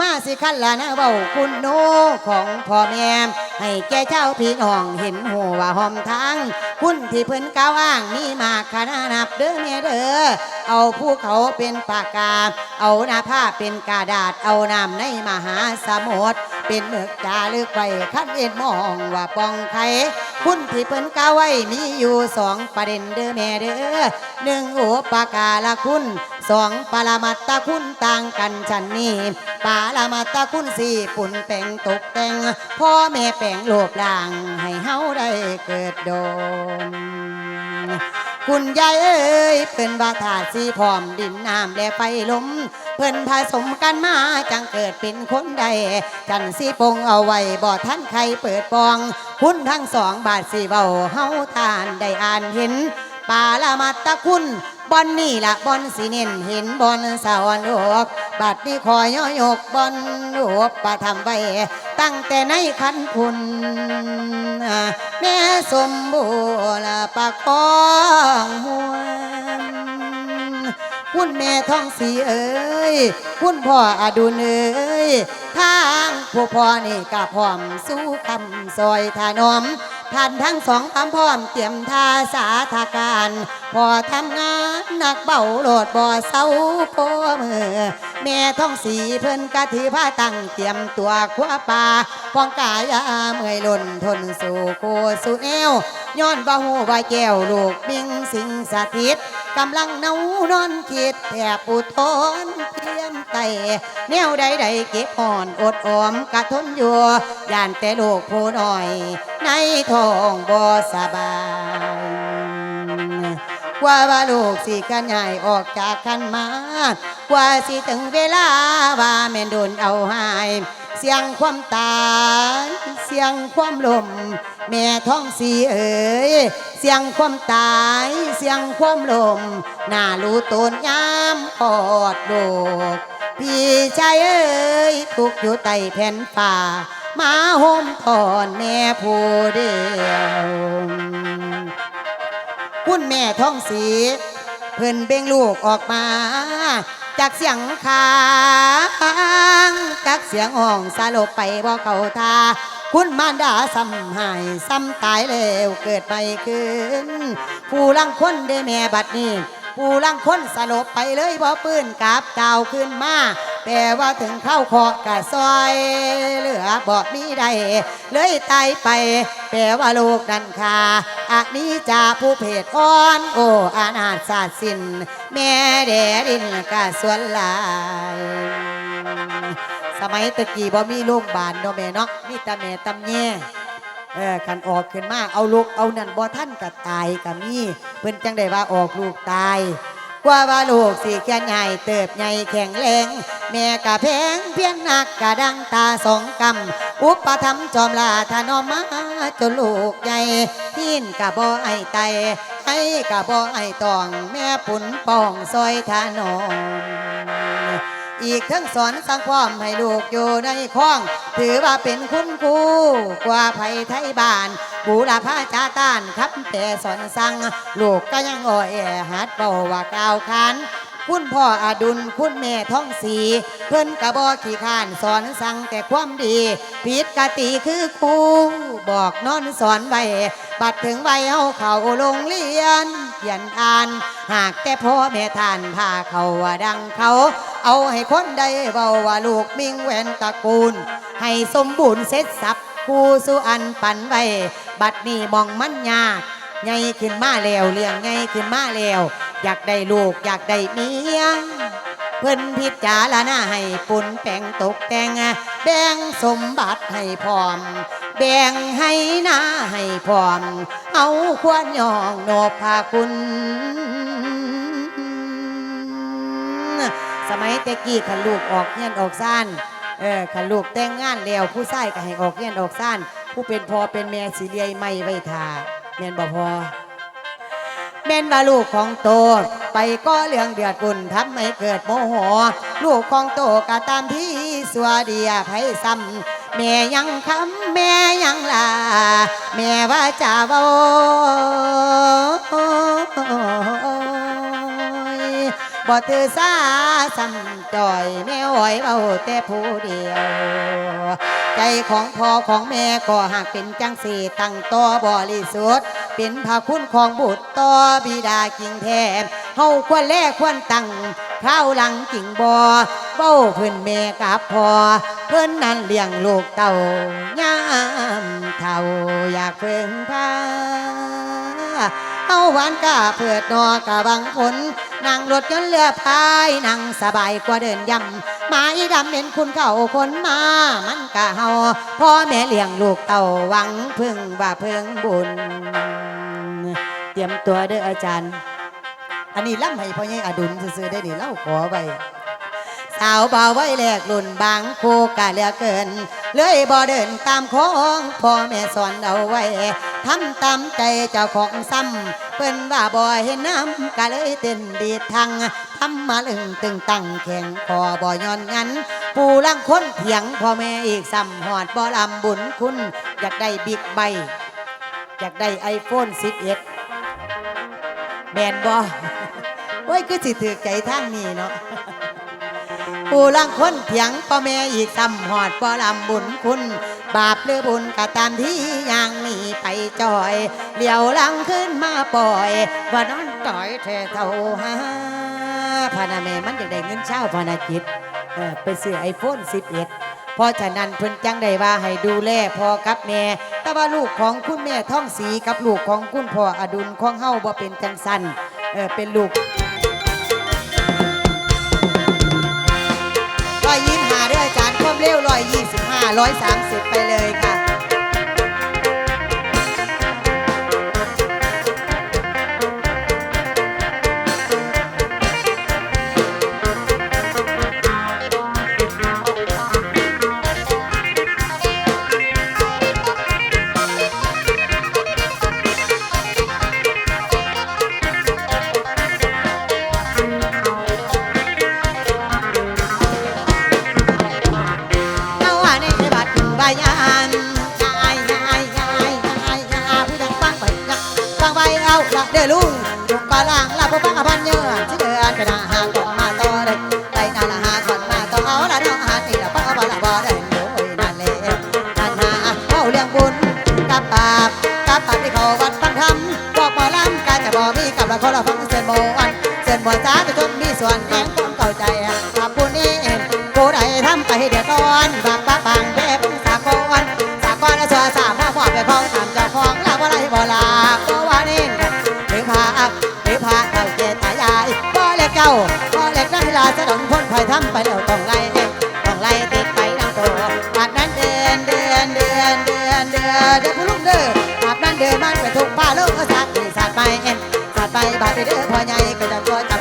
มาสิคันละนะเบาคุณโนของพ่อแม่ให้แก่เจ้าพี่น้องเห็นหัวหอมทางคุณที่เพิ่นกล่าวอ้างมีมากขนาดนับเด้อแม่เด้อเอาภูเขาเป็นปากกา เอาหน้าผ้าเป็นกระดาษเอาน้ำในมหาสมุทรเป็นเมือกจาลึกไปคันเอ็นมองว่าปองไขคุณที่เพิ่นกล่าวไว้มีอยู่สองประเด็นเด้อแม่เด้อหนึ่งโอปากาละคุณสองปรมัตตคุณต่างกันชันนี้ปารมัตตคุณสี่ปุ่นแต่งตกแต่งพ่อแม่แปลงโลกลาง ให้เฮาได้เกิดโดนคุณยายเอ้ยเป็นบาถาสีพร้อมดินน้ำและไฟลมเพิ่นผสมกันมาจังเกิดเป็นคนใดจันสีปงเอาไว้บ่ท่านใครเปิดปอง คุณทั้งสองบาทสีเบาเฮาทานได้อ่านเห็น ปาละมัตตะคุณบอนนี่ละบอนสีเน้นเห็นบอนสาวรกบัดนี้คอยย่อยกบอนโอกประทำไว้ ตั้งแต่ในคันคุณแม่สมบูรณ์ปากกองมวนคุณแม่ท้องสีเอ้ยคุณพ่ออดุลเอ้ยทางผู้พ่อนี่กะพร้อมสู้คำซอยถานอม ท่านทั้งสองพร้อมพร้อมเตรียมท่าสาธาการพอทำงานหนักเบาโหลดบ่อเศร้าโพมือแม่ท้องสีเพิ่นกะถือผ้าตั้งเตรียมตัวคว้าป่าป้องกายาเมื่อยล่นทนสู่โคสู่แนวย้อนบ่หูว่าแก้วลูกบิงสิงสถิตกำลังเนานอนคิดแทบอุทธรเพียมไตแนวใดใดเก็บอ่อนอดออมกะทนอยู่ย่านแต่ลูกผู้น้อยในท้องบ่สบายว่าว่าลูกสิกันใหญ่ออกจากคันมา ว่าสิถึงเวลาว่าแม่นโดนเอาหาย เสียงความตายเสียงความลม แม่ท้องสีเอ๋ยเสียงความตายเสียงความลมหน้ารู้ตนยามกอดโลกพี่ชายเอ้ยทุกอยู่ใต้แผ่นป่า มาห่มทอนแม่ผู้เดียวคุณแม่ท้องสีเพิ่นเบ่งลูกออกมา จากเสียงคางจากเสียงห้องสลบไปบ่เขาทาคุณมารดาซ้ำหายซ้ำตายแล้วเกิดไปขึ้น ผู้ลังคนได้แม่บัดนี้ ผู้ลังคนสลบไปเลยบ่ปืนกลับเจ้าขึ้นมาแต่ว่าถึงเข้าคอกะซอย เหลือบ่มีใดเลยตายไป แต่ว่าลูกดันคาอันนี้จะผู้เพศอ่อน โอ้อานาศาสตร์สิน แม่แดดินกะสวนลาย สมัยตะกี้บ่มีโรงพยาบาลเนาะแม่เนาะมีแต่แม่ตำแย่ เออคันออกขึ้นมาเอาลูกเอานั่นบ่ท่านก็ตายก็มีเพิ่นจังได้ว่าออกลูกตาย กว่าว่าลูกสิแค่ใหญ่เติบใหญ่แข็งแรง แม่กะแพงเพียงนักกะดังตาสองกำอุปถัมจอมลาทานอมาจนลูกใหญ่พินกะบ่ไอไตให้กะบ่ไอตอง แม่ปุ่นป้องซอยทานอม อีกทั้งสอนสังความให้ลูกอยู่ในข้อง ถือว่าเป็นคุณครูกว่าภัยไทยบ้านบูรพาจาต้านครับแต่สอนสั่งลูกก็ยังอ่อแอหัดเบาว่ากล่าวขานคุณพ่ออดุลคุณแม่ท้องสี เพิ่นกระบอขี้ข้านสอนสั่งแต่ความดีผิดกติคือครูบอกนอนสอนไว้บัดถึงวัยเฮาเข้าโรงเรียนเขียนอ่าน หากแต่พ่อแม่ท่านพาเขาว่าดังเขา เอาให้คนได้เบาว่าลูกมิ่งแหวนตระกูล ให้สมบูรณ์เสร็จสับคู่สุอันปันไว้บัดนี้มองมันยากไงขึ้นมาแล้วเลี้ยงไงขึ้นมาแล้วอยากได้ลูกอยากได้เมียเพิ่นพิจารณาให้ปุ่นแปงตกแต่งแบ่งสมบัติให้พร้อม แบ่งให้หน้าให้พร้อม เอาควรยองโนบพาคุณ สมัยแต่กี้ขันลูกออกเงียนออกซ่านเออขันลูกแต่งงานแล้วผู้ชายก็ให้ออกเงียนออกซ่านผู้เป็นพอเป็นแม่สิเลียไม่ไว้ทาแม่นบ่พอแม่นว่าลูกของโต ไปก็เรื่องเดือดบุญทำให้เกิดโมโห ลูกของโตก็ตามที่สัวเดียไผซ้ำแม่ยังคำแม่ยังลา แม่ว่าจะเบา บ่ถือสาซ้ำจ่อยแม่อ้อยเบาแต่ผู้เดียว ใจของพ่อของแม่ก็หากเป็นจังสีตั้งต่อบริสุทธิ์เป็นพระคุณของบุตรต่อบิดากิ่งแทนเฮาควรแลควรตั้งข้าวหลังกิ่งบอเบ้าเพิ่นแม่กับพ่อเพิ่นนั้นเลี้ยงลูกเต่ายามเท่าอยากเพิ่งพาาหวานกะเพิดนอกะบังผลนั่งรถยนต์เรือพายนั่งสบายกว่าเดินยำหมาอีดำเห็นคุณเขาคนมา มันกะเฮาพ่อแม่เลี้ยงลูกเต่าหวังพึ่งว่าเพิ่งบุญ เตรียมตัวเด้ออาจารย์ อันนี้ล่ำให้พ่อใหญ่อดุลซื้อได้ดิเล่าขอไป สาวบ่าไว้แลกรุ่นบางคู่กะเหลือเกิน เลยบ่เดินตามของพ่อแม่สอนเอาไว้ทำตามใจเจ้าของซ้ำเปิ้นว่าบ่เห็นน้ำกะเลยเต้นดีทางทำมาลึงตึงตั้งแข่งคอบ่ย้อนงันผู้ลังคนเถียงพ่อแม่อีกซ้ำหอดบ่ลำบุญคุณ อยากได้บิ๊กไบอยากได้ไอโฟน11แมนบ่โอ้ย คือสิถือใจทางนี้เนาะ ผู้ลังคนเถียงพ่อแม่อีกซ้ำหอดพ่อลำบุญคุณ บาปหรือบุญก็ตามที่ยังมีไปจอยเลี้ยวลังขึ้นมาปล่อยว่านอนต่อยแท้เท่าหาพานาแม่มันอยากได้เงินเช่าพานาจิตเออไปซื้อไอโฟน11เพราะฉะนั้นเพิ่นจังได้ว่าให้ดูแลพ่อกับแม่ แต่ว่าลูกของคุณแม่ท่องสีกับลูกของคุณพ่ออดุลของเฮาบ่เป็นจังสันเออเป็นลูก ร้อยสามสิบไปเลยค่ะ เด้อลุงลุงปลาล่างละผู้ฟังอภันเยอะที่เดือนจะดาหาก่อน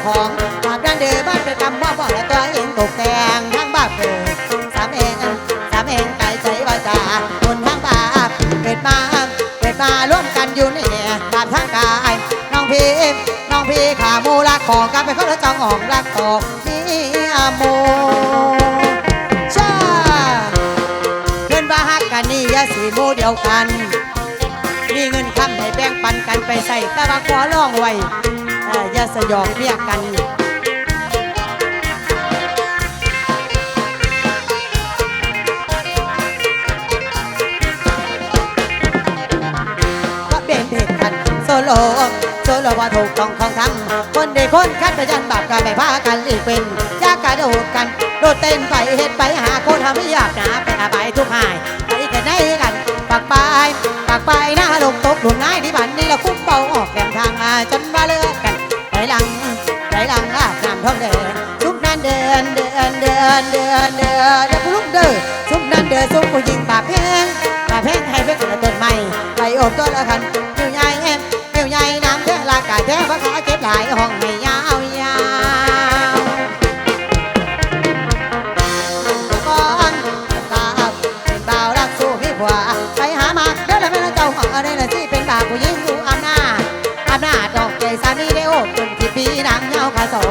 ของปากนั้นเดินมันเป็นคำว่าบอและตัวเองตกแต่งทั้งบ้านเกิดสามเองสามเองใจใจว่าจะคนทั้งบ้าปเกิดมาเกิดมาร่วมกันอยู่นี่บาปทั้งกายน้องพี่น้องพี่ขามูรักของกันไปเขาแล้วจองอ่องรักของพี่อาโมชาเพื่อนบ้าฮักกันนี่ยาสีโมเดียวกันมีเงินคำให้แบ่งปันกันไปใส่แต่ว่าขอร้องไว้ อย่าสยองเรียกกันก็เป็นเพศกันโซโลโซโลว่าถูกต้องของทั้ง คนเด็กคนคัดไปยันบาปกันไปพากันอีกเป็นยากกระโดดกันโดดเต้นไปเฮ็ดไปหาคนทำไม่อยากหนาไปอาบายทุกหายไปกันได้กันปากปลายปากปลายหน้าลงตกหลุมนายที่บันนี่เราคุ้มเบาออกแกมทางมาจน አንድ አንድ አንድ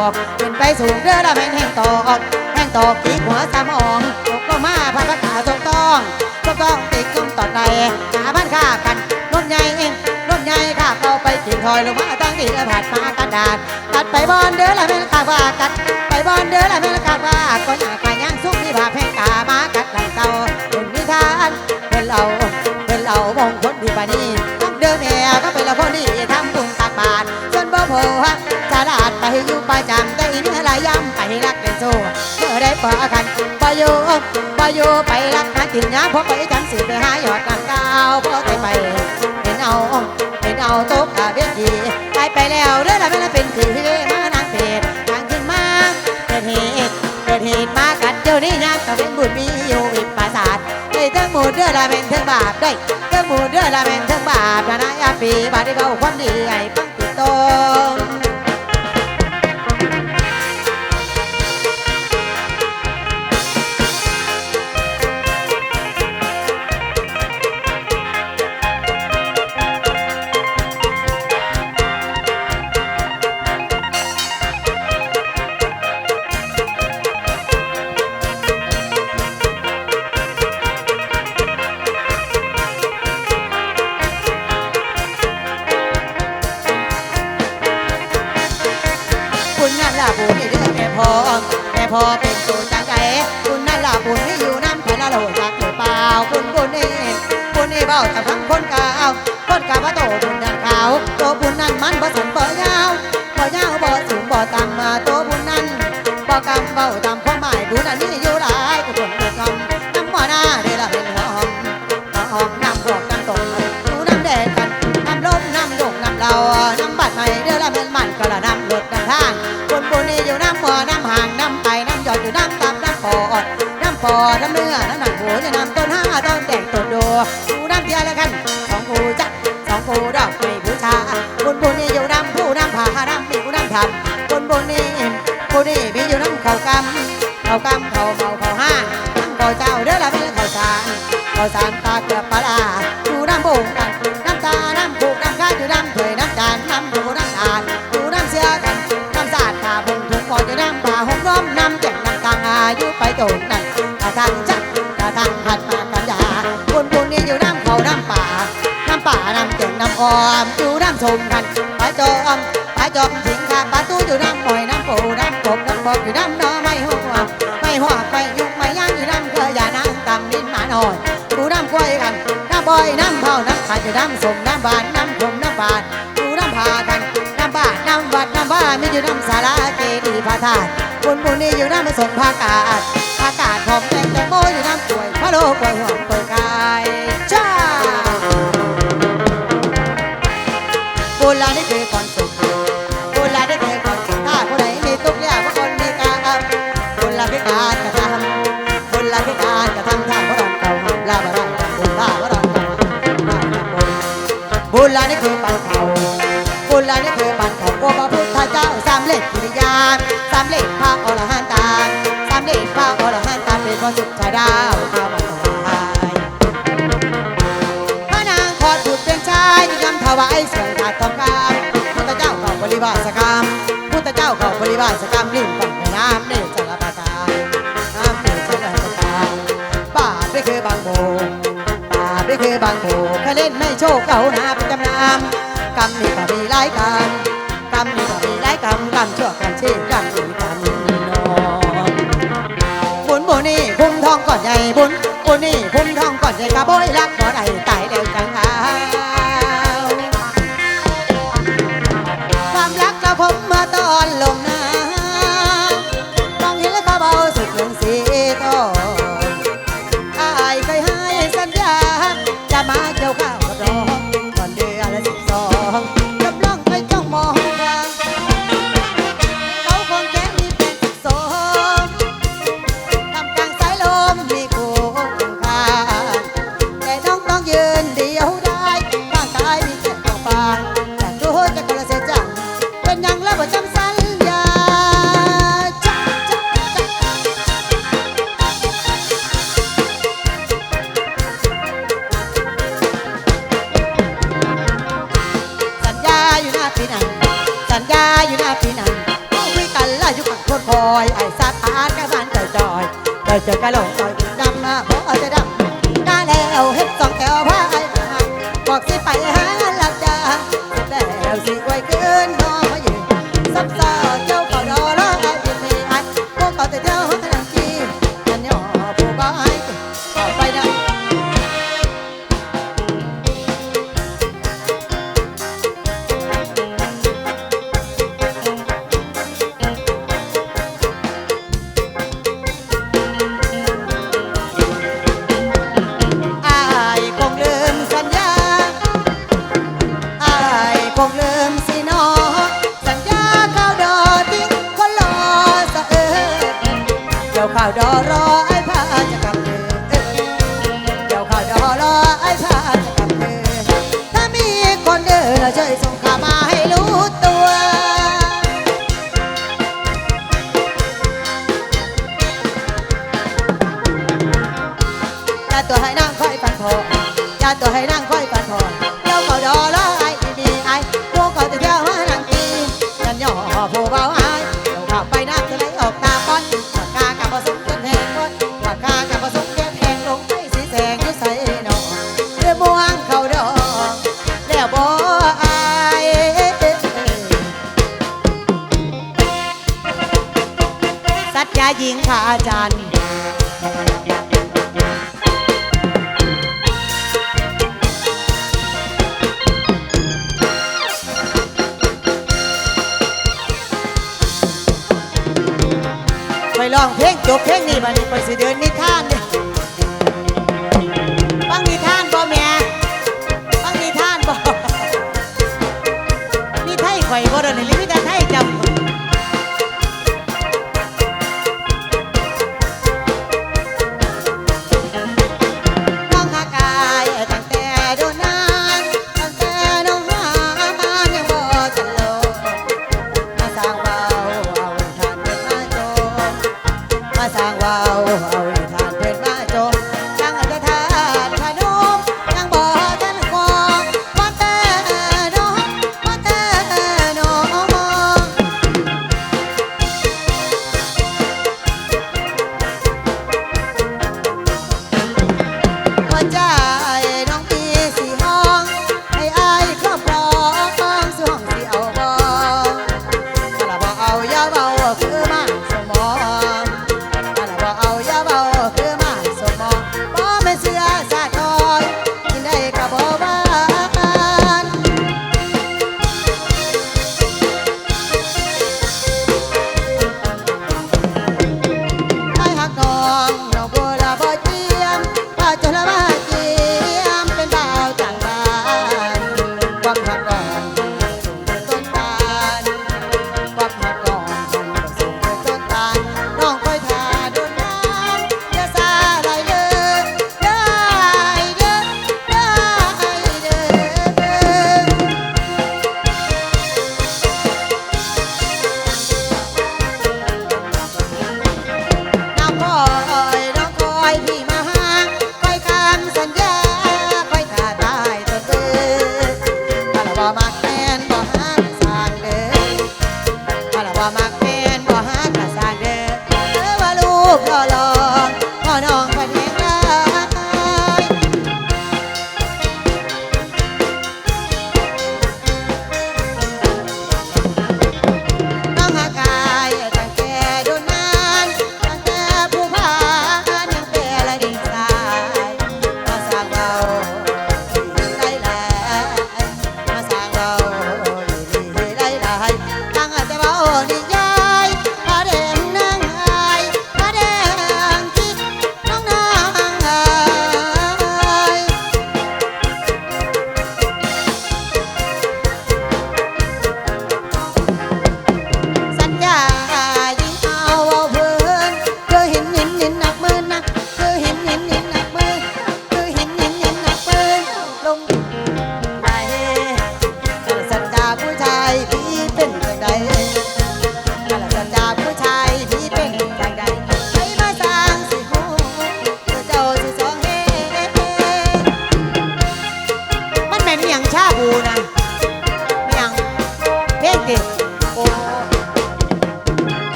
อกขึ้นไปสูงเด้อละแม่แห่งตอกแห่งตอกที่หัวสมองตกลงมาพระขาทรงต้องก็ต้องติดกุมต่อใจหาบ้านข้ากันรถใหญ่เองรถใหญ่ข้าเข้าไปกินถอยลงมาตั้งที่ละผัดมากระดาษกัดไปบอนเด้อละแม่นกาว่ากัดไปบอนเด้อละแม่นกาว่าก็อยากไปย่างสุกที่ผาแพงกามากัดหลังเก่าคนนิทานเป็นเราเป็นเรามงคลที่ปานีต้องเดิมแม่ก็เป็นละคนที่ทำบุญตักบาตรจนบ่โผล่ ไปอยู่ประจำได้เนื้อหลายย้ำไปรักเป็นโซ่เมื่อได้ปะกันปอยู่ปอยู่ไปรักหากินยาพอไปจังสิไปหาหยอดน้ำก้าวพอไปไปเห็นเอาเห็นเอาตกอาเบียดีไปไปแล้วเด้องละแม่ละเป็นสีมานางเป็ดทางขึ้นมาเกิดเหตุเกิดเหตุมากัดเจ้านี่ยากต้องเป็นบุญมีอยู่วิปราสาทได้ทั้งหมดเด้องละเป็นทั้งบาปได้ทั้งหมดเด้องละเป็นทั้งบาปนะนะยาปีบาดได้เบาความดีไอ้ปังติดต พอเป็นตัวจังใจคุณนั่นล่ะบุญที่อยู่น้ำพระโลจักหรือเปล่าคุณคุณนี่คุณนี่เบาแต่ทั้งคนกาวคนกาว่าโตบุญนั่นขาวโตบุญนั่นมันบ่สันบ่ยาวบ่ยาวบ่สูงบ่ต่ำมาโตากำเขากำเขาเมาเขาห้างน้ำเขาเจ้าเด้อละไม่เขาสารเขาสารตาเกือบปลาดูน้ำโป่งกันน้ำตา น้ำผูกน้ำข้าอยู่น้ำเถยน้ำจานน้ำดูน้ำตาลดูน้ำเสียกันน้ำสาดขาบงถุงก่อนจะน้ำป่าหงร้อมน้ำแจ่งน้ำตางอายุไปโจนนั่นกระทังจักกระทังหัดมากันยาคนพวกนี้อยู่น้ำเขาน้ำป่า น้ำป่าน้ำแจ่งน้ำออมอยู่น้ำชมกันไปจอมปจอมสิงคาปลาตู้อยู่น้ำหอยน้ำปูน้ำกบน้ำบอกอยู่น้ำนอ จะน้ำขาดอยู่น้ำสมน้ำบานน้ำผมน้ำบานดูน้ำพากันน้ำบานน้ำวัดน้ำบ้านมีอยู่น้ำสาราเจดีย์พระธาตุบุญบุญนี่อยู่น้ำผสมภากาศภากาศหอมแดงแตงโมอยู่น้ำสวยพระโลกวยหอม เจ้าเข้าบริวารสกรรมริมฝั่งแม่น้ำนี่จะรับประทานน้ำนี่จะรับประทานบาปนี่คือบางโบบาปนี่คือบางโบแค่เล่นไม่โชคเก่าหนาเป็นจำนำกรรมนี่ก็มีหลายกรรมกรรมนี่ก็มีหลายกรรมกรรมชั่วกรรมชี้กรรมดีกรรมนอนบุญบุญนี่พุ่มทองก่อนใหญ่บุญบุญนี่พุ่มทองก่อนใหญ่กะบอยรั ตัวให้นั่งค่อยปันทองยาตัวให้นั่งค่อยปันทองเจ้าเขาดอละ กเพลงนี้มาดิไปสิเดือนนี้ Messiah.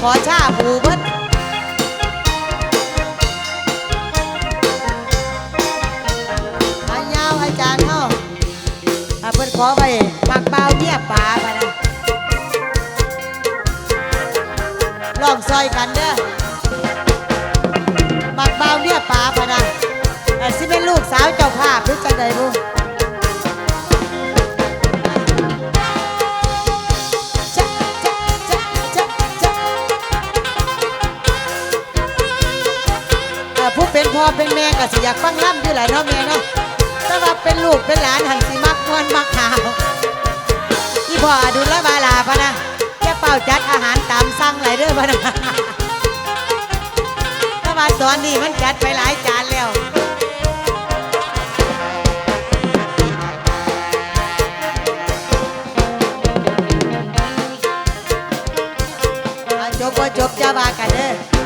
ขอชาบูเบิ้มายาวอาจารย์เฮาอาเพิ่ขอไปปากเป่าเนี่ยป่าไปนะลองซอยกันเด้อปากเบาเนี่ยป่าพปนะสิเป็นลูกสาวเจ้าภาพหรือจังไดบุ ผู้เป็นพ่อเป็นแม่ก็สิอยากฟังล่ำอยู่หลายเท่าแม่เนาะแต่ว่าเป็นลูกเป็นหลานหันสิมักมวนมักหาวอีพ่อดูแลบาลาพะนะแค่เป่าจัดอาหารตามสั่งหลายเด้อพะนะแต่มาสอนนี้มันจัดไปหลายจานแล้วจบก็จบจะวากันเด้อ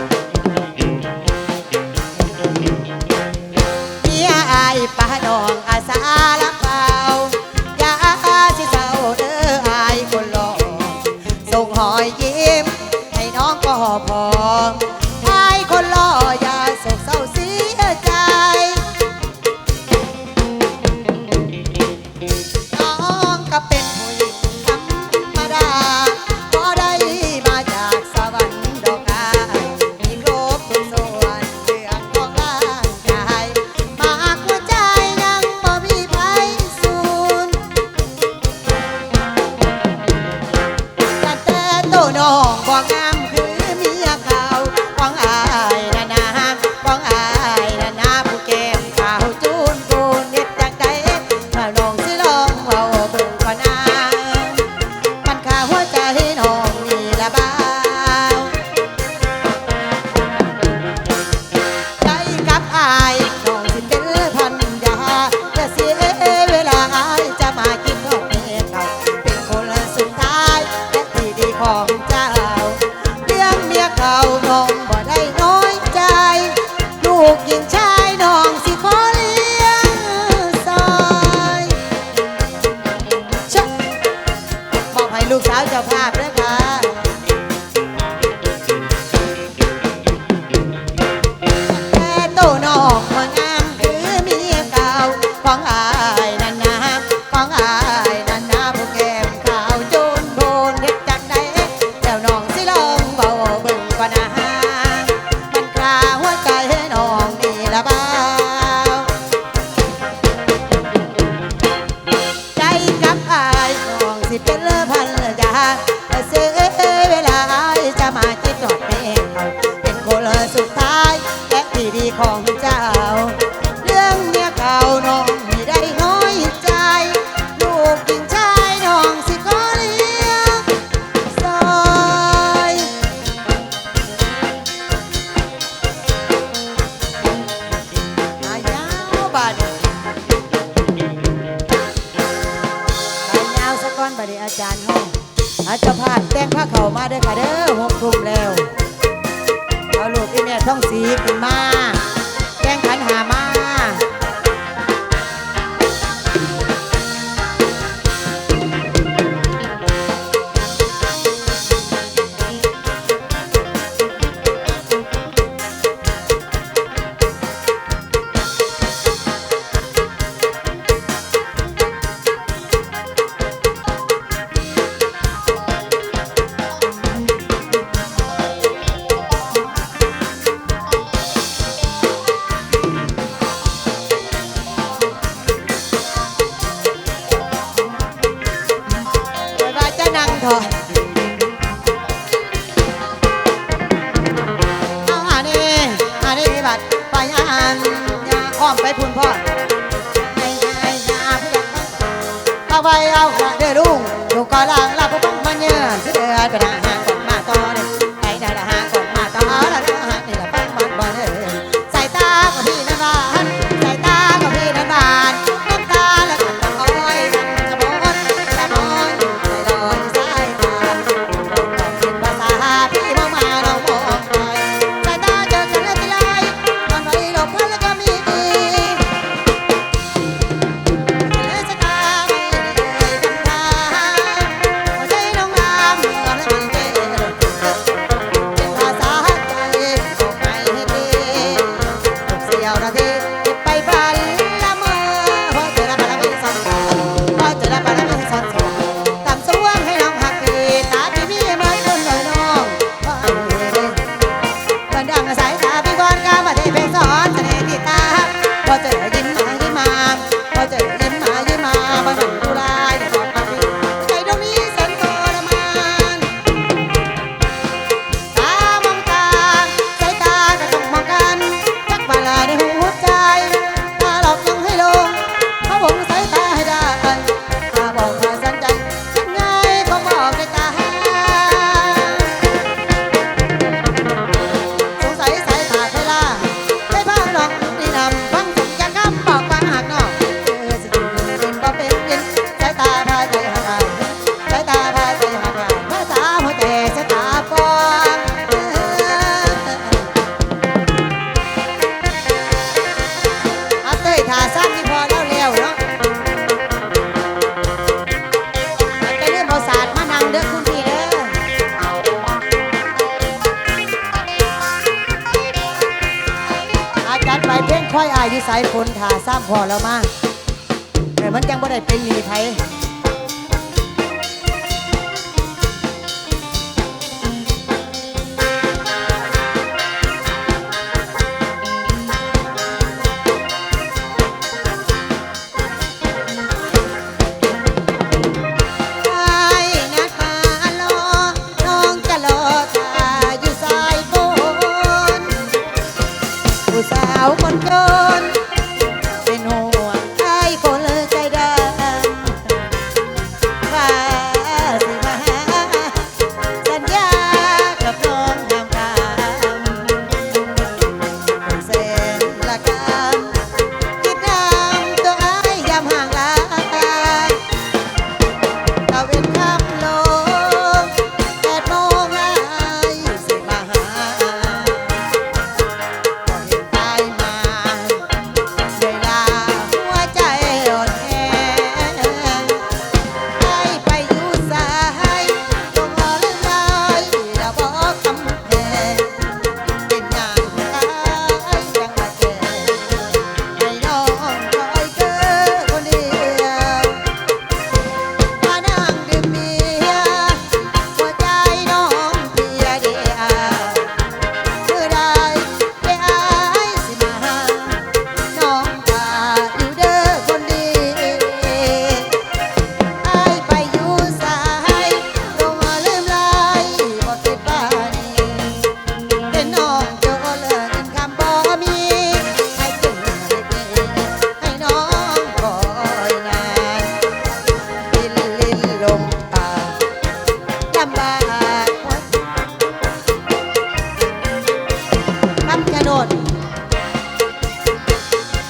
ดี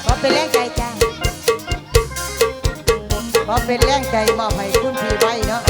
ขอเป็นแรงใจจ้าขอเป็นแรงใจมอบให้คุณพี่ไว้เนาะ